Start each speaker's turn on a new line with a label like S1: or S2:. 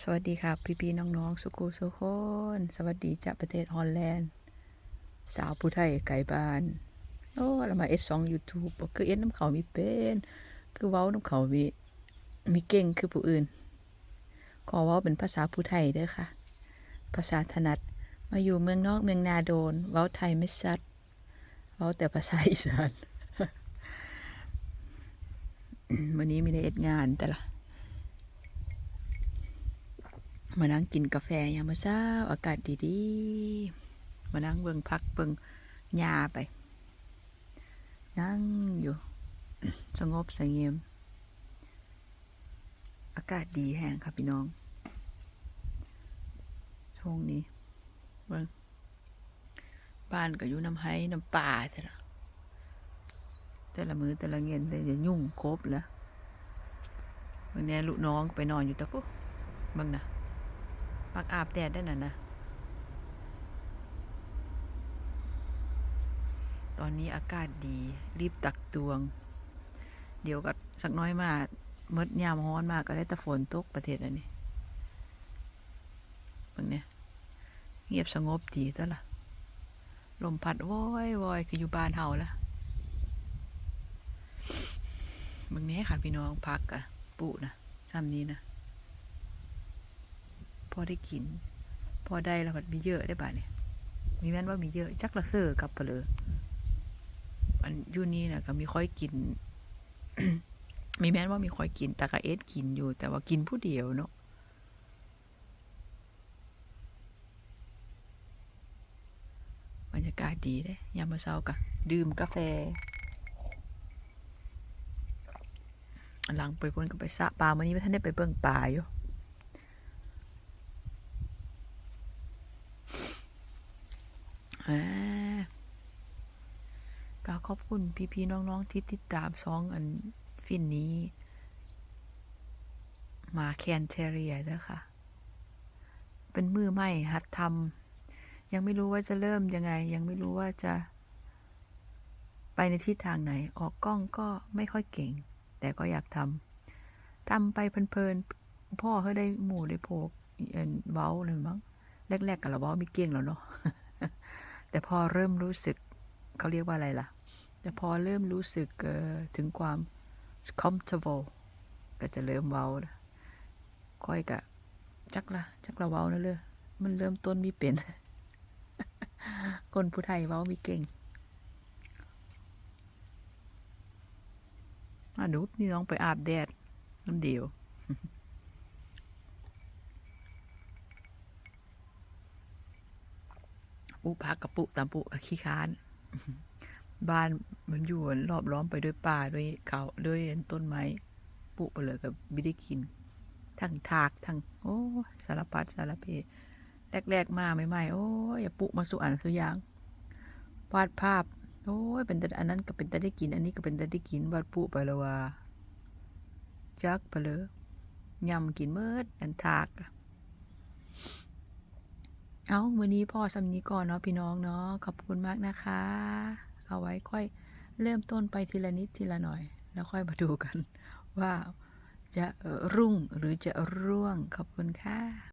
S1: สวัสดีครับพี่ๆน้องๆ สุกูสุคนสวัสดีจากประเทศฮอลแลนด์ สาวผู้ไทยไก่บ้าน โอ้เรามาเอ็ดสองยูทูบคือเอ็ดน้ำเขามีเป็น คือเว้าน้ำเขามีมีเก่งคือผู้อื่น ขอเว้าเป็นภาษาผู้ไทยเด้อค่ะ ภาษาถนัด มาอยู่เมืองนอกเมืองนาโดน เว้าไทยไม่ชัด เว้าแต่ภาษาอีสานวันนี้ม่ได้เอ็ดงานแต่ละ มานั่งกินกาแฟยามมื้อเช้าอากาศดีๆ มานั่งเบิ่งพักเบิ่งหญ้าไป นั่งอยู่ สงบสงเงียม อากาศดีแห้งครับพี่น้อง ช่วงนี้เบิ่งบ้านก็อยู่น้ำไห้น้ำป่าใช่ละแต่ละมือแต่ละเงินแต่จะยุ่งครบแล้วเมื่อนี้ลูกน้องไปนอนอยู่ตะปุ๊บเบิ่งนะ ปักอาบแดดได้น่ะนะ ตอนนี้อากาศดี รีบตักตวง เดี๋ยวก็สักน้อยมากมดยามฮ้อนมากก็ได้แต่ฝนตกประเทศอันนี้เบิ่งเนี่ยเงียบสงบดีตัวละลมพัดวอยวอยคืออยู่บ้านเฮาละเบิ่งนี้ค่ะพี่น้องพักกะปุนะซ้ำนี้นะ พอได้กิน พอได้แล้วมันมีเยอะได้บ่าเนี่ยมีแม่นว่ามีเยอะจักละเซอร์กลับไปเลยอันอยูนี่นะก็มีค่อยกิน มีแม่นว่ามีค่อยกินแต่ก็เอสกินอยู่ แต่ว่ากินผู้เดียวเนาะบรรยากาศดีเด้ยามเช้ากะดื่มกาแฟหลังไปพ้นก็ไปสะปลาเมื้อนี้ไม่ทันได้ไปเบิ่งปลาอยู่ อ่าก็ขอบคุณพี่ๆน้อง ๆ ที่ติดตามซองอันฟินนี้ มาแคนเทเรียด้วยค่ะ เป็นมือใหม่หัดทำยังไม่รู้ว่าจะเริ่มยังไง ยังไม่รู้ว่าจะไปในทิศทางไหน ออกกล้องก็ไม่ค่อยเก่ง แต่ก็อยากทำทำไปเพลินๆ พ่อเขาได้หมู่ได้โพกเอิ่นเว้าเลยมั้งแรกๆกับเราเว้าม่เก่งแล้วเนาะ แต่พอเริ่มรู้สึกเขาเรียกว่าอะไรล่ะ แต่พอเริ่มรู้สึกถึงความ comfortable ก็จะเริ่มเว้าละค่อยกะจักละจักละเว้านั่นเลยมันเริ่มต้นมีเป็น คนผู้ไทยเว้ามีเก่งอะดูนี่น้องไปอาบแดดน้ำเดียว ปุพักกับปุตามปุกขี้ค้าน บ้านมันอยู่รอบล้อมไปด้วยป่าด้วยเขาด้วยต้นไม้ปุไปเลยกับไม่ได้กิน ทั้งถากทั้งโอ้สารพัดสารเพแรก ๆ มาใหม่ๆโอ้ยอย่าปุมาสู่อ่านสุยางวาดภาพ โอ้ยเป็นแต่อันนั้นก็เป็นแต่ได้กิน อันนี้ก็เป็นแต่ได้กินวาดปุไปล้วว่าจักไปเลยยำกินเมิดอันถาก เอาวันนี้พ่อสำนี้ก่อนเนาะพี่น้องเนาะขอบคุณมากนะคะ เอาไว้ค่อยเริ่มต้นไปทีละนิดทีละหน่อย แล้วค่อยมาดูกัน ว่าจะรุ่งหรือจะร่วงขอบคุณค่ะ